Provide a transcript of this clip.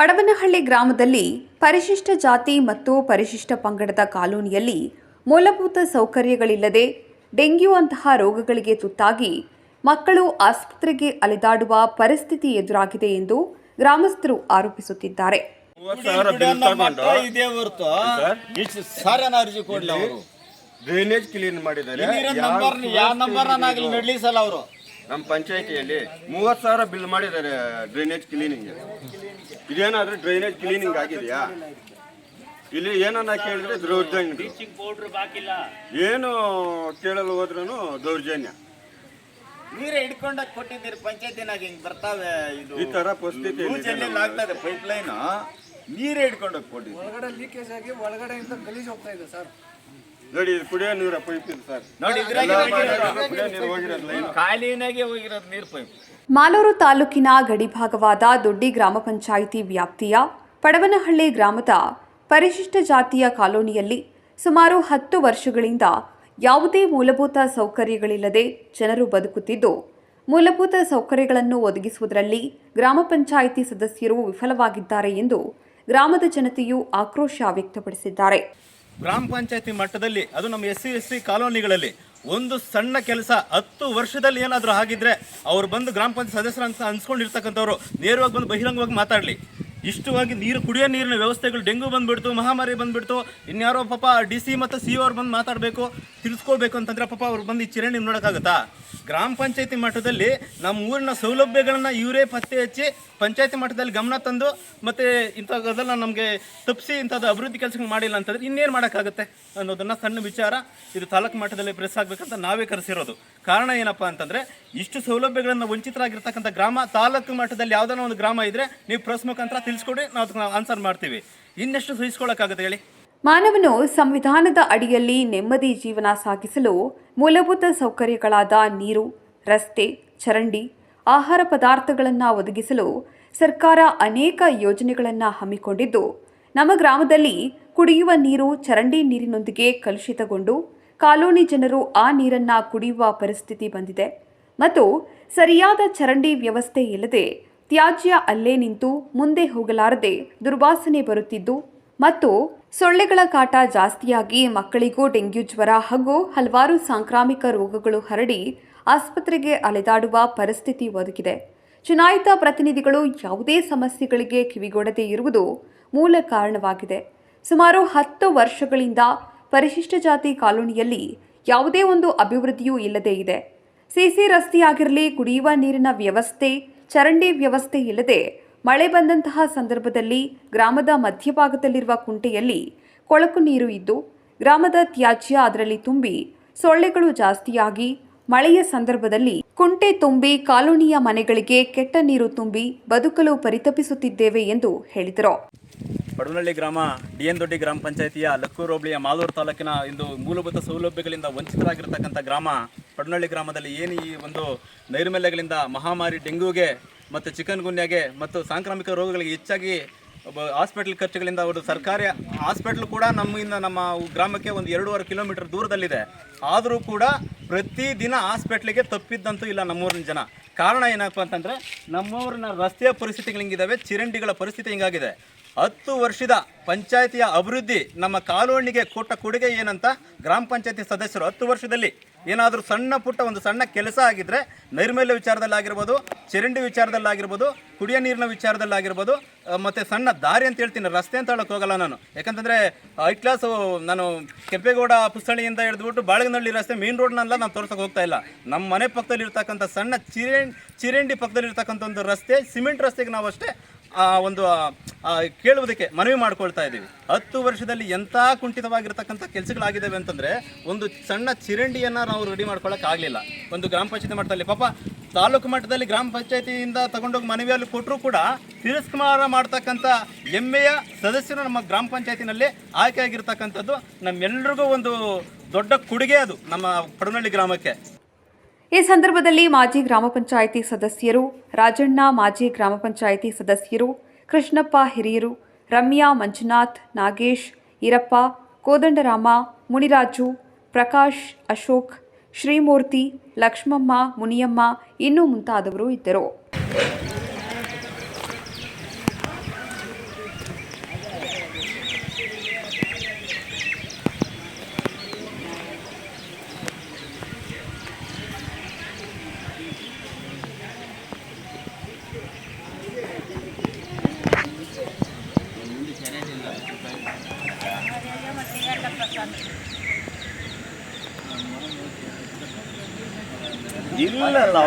ಪಡವನಹಳ್ಳಿ ಗ್ರಾಮದಲ್ಲಿ ಪರಿಶಿಷ್ಟ ಜಾತಿ ಮತ್ತು ಪರಿಶಿಷ್ಟ ಪಂಗಡದ ಕಾಲೋನಿಯಲ್ಲಿ ಮೂಲಭೂತ ಸೌಕರ್ಯಗಳಿಲ್ಲದೆ ಡೆಂಗ್ಯೂ ಅಂತಹ ರೋಗಗಳಿಗೆ ತುತ್ತಾಗಿ ಮಕ್ಕಳು ಆಸ್ಪತ್ರೆಗೆ ಅಲೆದಾಡುವ ಪರಿಸ್ಥಿತಿ ಎದುರಾಗಿದೆ ಎಂದು ಗ್ರಾಮಸ್ಥರು ಆರೋಪಿಸುತ್ತಿದ್ದಾರೆ. ಡ್ರೈನೇಜ್ ಕ್ಲೀನ್ ಮಾಡಿದ್ದಾರೆ. ನಮ್ಮ ಪಂಚಾಯಿತಿಯಲ್ಲಿ ಮೂವತ್ತು ಸಾವಿರ ಬಿಲ್ ಮಾಡಿದ್ದಾರೆ ಡ್ರೈನೇಜ್ ಕ್ಲೀನಿಂಗ್ ಇದೇನಾದರೂ ಡ್ರೈನೇಜ್ ಕ್ಲೀನಿಂಗ್ ಆಗಿದೆಯಾ? ಇಲ್ಲಿ ಏನನ್ನ ಕೇಳಿದ್ರೆ ದೌರ್ಜನ್ಯ. ಏನು ಕೇಳಲು ಹೋದ್ರೂ ದೌರ್ಜನ್ಯ. ನೀರೇ ಹಿಡ್ಕೊಂಡ ಕೊಟ್ಟಿದ್ದೀರಿ ಪಂಚಾಯತಿನಾಗ ಹಿಂಗ್ ಬರ್ತಾವೆ ಇದು. ಈ ತರ ಪರಿಸ್ಥಿತಿ ಆಗ್ತದೆ ಪೈಪ್ ಲೈನ್ ನೀರೇ ಹಿಡ್ಕೊಂಡೋಗಿ ಕೊಟ್ಟಿದ್ದೀರಿ. ಒಳಗಡೆ ಲೀಕೇಜ್ ಆಗಿ ಒಳಗಡೆಯಿಂದ ಗಲೀಜ್ ಹೋಗ್ತಾ ಇದೆ ಸರ್. ನೋಡಿ ಇದು ಕುಡಿಯೋ ನೀರ ಪೈಪ್ ಇದೆ ಸರ್. ನೋಡಿ ಇದ್ರಾಗೆ ಕುಡಿಯೋ ನೀರು ಹೋಗಿರೋದು ಲೈನ್. ಖಾಲಿನಾಗೆ ಹೋಗಿರೋದು ನೀರು ಪೈಪ್. ಮಾಲೂರು ತಾಲೂಕಿನ ಗಡಿಭಾಗವಾದ ದೊಡ್ಡಿ ಗ್ರಾಮ ಪಂಚಾಯಿತಿ ವ್ಯಾಪ್ತಿಯ ಪಡವನಹಳ್ಳಿ ಗ್ರಾಮದ ಪರಿಶಿಷ್ಟ ಜಾತಿಯ ಕಾಲೋನಿಯಲ್ಲಿ ಸುಮಾರು ಹತ್ತು ವರ್ಷಗಳಿಂದ ಯಾವುದೇ ಮೂಲಭೂತ ಸೌಕರ್ಯಗಳಿಲ್ಲದೆ ಜನರು ಬದುಕುತ್ತಿದ್ದು ಮೂಲಭೂತ ಸೌಕರ್ಯಗಳನ್ನು ಒದಗಿಸುವುದರಲ್ಲಿ ಗ್ರಾಮ ಪಂಚಾಯಿತಿ ಸದಸ್ಯರು ವಿಫಲವಾಗಿದ್ದಾರೆ ಎಂದು ಗ್ರಾಮದ ಜನತೆಯು ಆಕ್ರೋಶ ವ್ಯಕ್ತಪಡಿಸಿದ್ದಾರೆ. ಗ್ರಾಮ ಪಂಚಾಯತಿ ಮಟ್ಟದಲ್ಲಿ, ಅದು ನಮ್ಮ ಎಸ್ ಸಿ ಎಸ್ ಸಿ ಕಾಲೋನಿಗಳಲ್ಲಿ ಒಂದು ಸಣ್ಣ ಕೆಲಸ, ಹತ್ತು ವರ್ಷದಲ್ಲಿ ಏನಾದರೂ ಆಗಿದ್ರೆ, ಅವ್ರು ಬಂದು ಗ್ರಾಮ ಪಂಚಾಯತ್ ಸದಸ್ಯರು ಅಂತ ಅನ್ಸ್ಕೊಂಡಿರ್ತಕ್ಕಂಥವ್ರು, ನೇರವಾಗಿ ಬಂದು ಬಹಿರಂಗವಾಗಿ ಮಾತಾಡಲಿ. ಇಷ್ಟವಾಗಿ ನೀರು ಕುಡಿಯೋ ನೀರಿನ ವ್ಯವಸ್ಥೆಗಳು ಡೆಂಗು ಬಂದ್ಬಿಡ್ತು, ಮಹಾಮಾರಿ ಬಂದ್ಬಿಡ್ತು. ಇನ್ಯಾರೋ ಪಾಪ ಡಿ ಸಿ ಮತ್ತು ಸಿ ಅವ್ರು ಬಂದು ಮಾತಾಡಬೇಕು ತಿಳಿಸ್ಕೋಬೇಕು ಅಂತಂದ್ರೆ ಪಾಪ ಅವ್ರು ಬಂದು ಈ ಚಿರಣಿ ನೋಡೋಕ್ಕಾಗತ್ತಾ ಗ್ರಾಮ ಪಂಚಾಯತಿ ಮಟ್ಟದಲ್ಲಿ ನಮ್ಮ ಊರಿನ ಸೌಲಭ್ಯಗಳನ್ನು ಇವರೇ ಪತ್ತೆ ಹಚ್ಚಿ ಪಂಚಾಯತಿ ಮಟ್ಟದಲ್ಲಿ ಗಮನ ತಂದು ಮತ್ತು ಇಂಥದ್ದೆಲ್ಲ ನಮಗೆ ತಪ್ಪಿಸಿ ಇಂಥದ್ದು ಅಭಿವೃದ್ಧಿ ಕೆಲಸಗಳು ಮಾಡಿಲ್ಲ ಅಂತಂದ್ರೆ ಇನ್ನೇನು ಮಾಡೋಕ್ಕಾಗುತ್ತೆ ಅನ್ನೋದನ್ನು ಸಣ್ಣ ವಿಚಾರ. ಇದು ತಾಲೂಕು ಮಟ್ಟದಲ್ಲಿ ಪ್ರೆಸ್ ಆಗಬೇಕಂತ ನಾವೇ ಕರೆಸಿರೋದು. ಕಾರಣ ಏನಪ್ಪ ಅಂತಂದರೆ ಇಷ್ಟು ಸೌಲಭ್ಯಗಳನ್ನು ವಂಚಿತರಾಗಿರ್ತಕ್ಕಂಥ ಗ್ರಾಮ, ತಾಲೂಕು ಮಟ್ಟದಲ್ಲಿ ಯಾವ್ದಾನ ಒಂದು ಗ್ರಾಮ ಇದ್ದರೆ ನೀವು ಪ್ರೆಸ್ ಮುಖಾಂತರ ತಿಳಿಸ್ಕೊಡಿ, ನಾವು ಅದಕ್ಕೆ ಆನ್ಸರ್ ಮಾಡ್ತೀವಿ. ಇನ್ನೆಷ್ಟು ಸಹಿಸ್ಕೊಳ್ಳೋಕ್ಕಾಗುತ್ತೆ ಹೇಳಿ? ಮಾನವನು ಸಂವಿಧಾನದ ಅಡಿಯಲ್ಲಿ ನೆಮ್ಮದಿ ಜೀವನ ಸಾಗಿಸಲು ಮೂಲಭೂತ ಸೌಕರ್ಯಗಳಾದ ನೀರು, ರಸ್ತೆ, ಚರಂಡಿ, ಆಹಾರ ಪದಾರ್ಥಗಳನ್ನು ಒದಗಿಸಲು ಸರ್ಕಾರ ಅನೇಕ ಯೋಜನೆಗಳನ್ನು ಹಮ್ಮಿಕೊಂಡಿದ್ದು, ನಮ್ಮ ಗ್ರಾಮದಲ್ಲಿ ಕುಡಿಯುವ ನೀರು, ಚರಂಡಿ ನೀರಿನೊಂದಿಗೆ ಕಲುಷಿತಗೊಂಡು ಕಾಲೋನಿ ಜನರು ಆ ನೀರನ್ನು ಕುಡಿಯುವ ಪರಿಸ್ಥಿತಿ ಬಂದಿದೆ. ಮತ್ತು ಸರಿಯಾದ ಚರಂಡಿ ವ್ಯವಸ್ಥೆ ಇಲ್ಲದೆ ತ್ಯಾಜ್ಯ ಅಲ್ಲೇ ನಿಂತು ಮುಂದೆ ಹೋಗಲಾರದೆ ದುರ್ವಾಸನೆ ಬರುತ್ತಿದ್ದು ಮತ್ತು ಸೊಳ್ಳೆಗಳ ಕಾಟ ಜಾಸ್ತಿಯಾಗಿ ಮಕ್ಕಳಿಗೂ ಡೆಂಗ್ಯೂ ಜ್ವರ ಹಾಗೂ ಹಲವಾರು ಸಾಂಕ್ರಾಮಿಕ ರೋಗಗಳು ಹರಡಿ ಆಸ್ಪತ್ರೆಗೆ ಅಲೆದಾಡುವ ಪರಿಸ್ಥಿತಿ ಒದಗಿದೆ. ಚುನಾಯಿತ ಪ್ರತಿನಿಧಿಗಳು ಯಾವುದೇ ಸಮಸ್ಯೆಗಳಿಗೆ ಕಿವಿಗೊಡದೇ ಇರುವುದು ಮೂಲ ಕಾರಣವಾಗಿದೆ. ಸುಮಾರು ಹತ್ತು ವರ್ಷಗಳಿಂದ ಪರಿಶಿಷ್ಟ ಜಾತಿ ಕಾಲೋನಿಯಲ್ಲಿ ಯಾವುದೇ ಒಂದು ಅಭಿವೃದ್ಧಿಯೂ ಇಲ್ಲದೇ ಇದೆ. ಸಿಸಿ ರಸ್ತೆಯಾಗಿರಲಿ, ಕುಡಿಯುವ ನೀರಿನ ವ್ಯವಸ್ಥೆ, ಚರಂಡಿ ವ್ಯವಸ್ಥೆ ಇಲ್ಲದೆ ಮಳೆ ಬಂದಂತಹ ಸಂದರ್ಭದಲ್ಲಿ ಗ್ರಾಮದ ಮಧ್ಯಭಾಗದಲ್ಲಿರುವ ಕುಂಟೆಯಲ್ಲಿ ಕೊಳಕು ನೀರು ಇದ್ದು, ಗ್ರಾಮದ ತ್ಯಾಜ್ಯ ಅದರಲ್ಲಿ ತುಂಬಿ ಸೊಳ್ಳೆಗಳು ಜಾಸ್ತಿಯಾಗಿ ಮಳೆಯ ಸಂದರ್ಭದಲ್ಲಿ ಕುಂಟೆ ತುಂಬಿ ಕಾಲೋನಿಯ ಮನೆಗಳಿಗೆ ಕೆಟ್ಟ ನೀರು ತುಂಬಿ ಬದುಕಲು ಪರಿತಪಿಸುತ್ತಿದ್ದೇವೆ ಎಂದು ಹೇಳಿದರು. ಪಡವನಹಳ್ಳಿ ಗ್ರಾಮ ಡಿ ಎನ್ ದೊಡ್ಡಿ ಗ್ರಾಮ ಪಂಚಾಯತಿಯ ಲಕ್ಕೂರು ಹೋಬಳಿಯ ಮಾಲೂರು ತಾಲೂಕಿನ ಇಂದು ಮೂಲಭೂತ ಸೌಲಭ್ಯಗಳಿಂದ ವಂಚಿತರಾಗಿರ್ತಕ್ಕಂಥ ಗ್ರಾಮ, ಬಡವನಹಳ್ಳಿ ಗ್ರಾಮದಲ್ಲಿ ಏನು ಈ ಒಂದು ನೈರ್ಮಲ್ಯಗಳಿಂದ ಮಹಾಮಾರಿ ಡೆಂಗ್ಯೂಗೆ ಮತ್ತು ಚಿಕನ್ ಗುನ್ಯಾಗೆ ಮತ್ತು ಸಾಂಕ್ರಾಮಿಕ ರೋಗಗಳಿಗೆ ಹೆಚ್ಚಾಗಿ ಹಾಸ್ಪಿಟಲ್ ಖರ್ಚುಗಳಿಂದ ಅವರು ಸರ್ಕಾರಿ ಹಾಸ್ಪಿಟ್ಲ್ ಕೂಡ ನಮ್ಮಿಂದ ನಮ್ಮ ಗ್ರಾಮಕ್ಕೆ ಒಂದು ಎರಡೂವರೆ ಕಿಲೋಮೀಟರ್ ದೂರದಲ್ಲಿದೆ. ಆದರೂ ಕೂಡ ಪ್ರತಿದಿನ ಹಾಸ್ಪಿಟ್ಲಿಗೆ ತಪ್ಪಿದ್ದಂತೂ ಇಲ್ಲ ನಮ್ಮೂರಿನ ಜನ. ಕಾರಣ ಏನಪ್ಪ ಅಂತಂದರೆ ನಮ್ಮೂರಿನ ರಸ್ತೆಯ ಪರಿಸ್ಥಿತಿಗಳು ಹಿಂಗಿದ್ದಾವೆ ಚಿರಂಡಿಗಳ ಪರಿಸ್ಥಿತಿ ಹಿಂಗಾಗಿದೆ. ಹತ್ತು ವರ್ಷದ ಪಂಚಾಯತಿಯ ಅಭಿವೃದ್ಧಿ ನಮ್ಮ ಕಾಲೋನಿಗೆ ಕೊಟ್ಟ ಕೊಡುಗೆ ಏನಂತ ಗ್ರಾಮ ಪಂಚಾಯತಿ ಸದಸ್ಯರು ಹತ್ತು ವರ್ಷದಲ್ಲಿ ಏನಾದರೂ ಸಣ್ಣ ಪುಟ್ಟ ಒಂದು ಸಣ್ಣ ಕೆಲಸ ಆಗಿದ್ದರೆ ನೈರ್ಮಲ್ಯ ವಿಚಾರದಲ್ಲಾಗಿರ್ಬೋದು, ಚರಂಡಿ ವಿಚಾರದಲ್ಲಾಗಿರ್ಬೋದು, ಕುಡಿಯೋ ನೀರಿನ ವಿಚಾರದಲ್ಲಾಗಿರ್ಬೋದು ಮತ್ತು ಸಣ್ಣ ದಾರಿ ಅಂತ ಹೇಳ್ತೀನಿ, ರಸ್ತೆ ಅಂತ ಹೇಳೋಕೆ ಹೋಗಲ್ಲ ನಾನು. ಯಾಕಂತಂದರೆ ಐ ಕ್ಲಾಸು ನಾನು ಕೆಂಪೇಗೌಡ ಪುಸ್ತಳಿಯಿಂದ ಹಿಡಿದ್ಬಿಟ್ಟು ಬಾಳಗನಹಳ್ಳಿ ರಸ್ತೆ ಮೇನ್ ರೋಡ್ನೆಲ್ಲ ನಾನು ತೋರ್ಸೋಕೆ ಹೋಗ್ತಾ ಇಲ್ಲ. ನಮ್ಮ ಮನೆ ಪಕ್ಕದಲ್ಲಿ ಇರ್ತಕ್ಕಂಥ ಸಣ್ಣ ಚಿರೆ ಚಿರಂಡಿ ಪಕ್ಕದಲ್ಲಿ ಇರ್ತಕ್ಕಂಥ ಒಂದು ರಸ್ತೆ, ಸಿಮೆಂಟ್ ರಸ್ತೆಗೆ ನಾವು ಅಷ್ಟೇ ಆ, ಒಂದು ಕೇಳುವುದಕ್ಕೆ ಮನವಿ ಮಾಡ್ಕೊಳ್ತಾ ಇದ್ದೀವಿ. ಹತ್ತು ವರ್ಷದಲ್ಲಿ ಎಂಥ ಕುಂಠಿತವಾಗಿರ್ತಕ್ಕಂಥ ಕೆಲಸಗಳಾಗಿದ್ದಾವೆ ಅಂತಂದರೆ, ಒಂದು ಸಣ್ಣ ಚಿರಂಡಿಯನ್ನು ನಾವು ರೆಡಿ ಮಾಡ್ಕೊಳ್ಳೋಕೆ ಆಗಲಿಲ್ಲ. ಒಂದು ಗ್ರಾಮ ಪಂಚಾಯತಿ ಮಟ್ಟದಲ್ಲಿ. ಪಾಪ, ತಾಲೂಕು ಮಟ್ಟದಲ್ಲಿ ಗ್ರಾಮ ಪಂಚಾಯತಿಯಿಂದ ತಗೊಂಡೋಗಿ ಮನವಿಯಲ್ಲಿ ಕೊಟ್ಟರೂ ಕೂಡ ತಿರಸ್ಕಾರ ಮಾಡ್ತಕ್ಕಂಥ ಹೆಮ್ಮೆಯ ಸದಸ್ಯರು ನಮ್ಮ ಗ್ರಾಮ ಪಂಚಾಯತಿನಲ್ಲಿ ಆಯ್ಕೆಯಾಗಿರ್ತಕ್ಕಂಥದ್ದು ನಮ್ಮೆಲ್ಲರಿಗೂ ಒಂದು ದೊಡ್ಡ ಕೊಡುಗೆ ಅದು ನಮ್ಮ ಪಡನಹಳ್ಳಿ ಗ್ರಾಮಕ್ಕೆ. ಈ ಸಂದರ್ಭದಲ್ಲಿ ಮಾಜಿ ಗ್ರಾಮ ಪಂಚಾಯಿತಿ ಸದಸ್ಯರು, ರಾಜಣ್ಣ ಮಾಜಿ ಗ್ರಾಮ ಪಂಚಾಯಿತಿ ಸದಸ್ಯರು, ಕೃಷ್ಣಪ್ಪ ಹಿರಿಯರು, ರಮ್ಯಾ ಮಂಜುನಾಥ್, ನಾಗೇಶ್, ಈರಪ್ಪ, ಕೋದಂಡರಾಮ, ಮುನಿರಾಜು, ಪ್ರಕಾಶ್, ಅಶೋಕ್, ಶ್ರೀಮೂರ್ತಿ, ಲಕ್ಷ್ಮಮ್ಮ, ಮುನಿಯಮ್ಮ ಇನ್ನೂ ಮುಂತಾದವರು ಇದ್ದರು. ಇಲ್ಲ ಇಲ್ಲ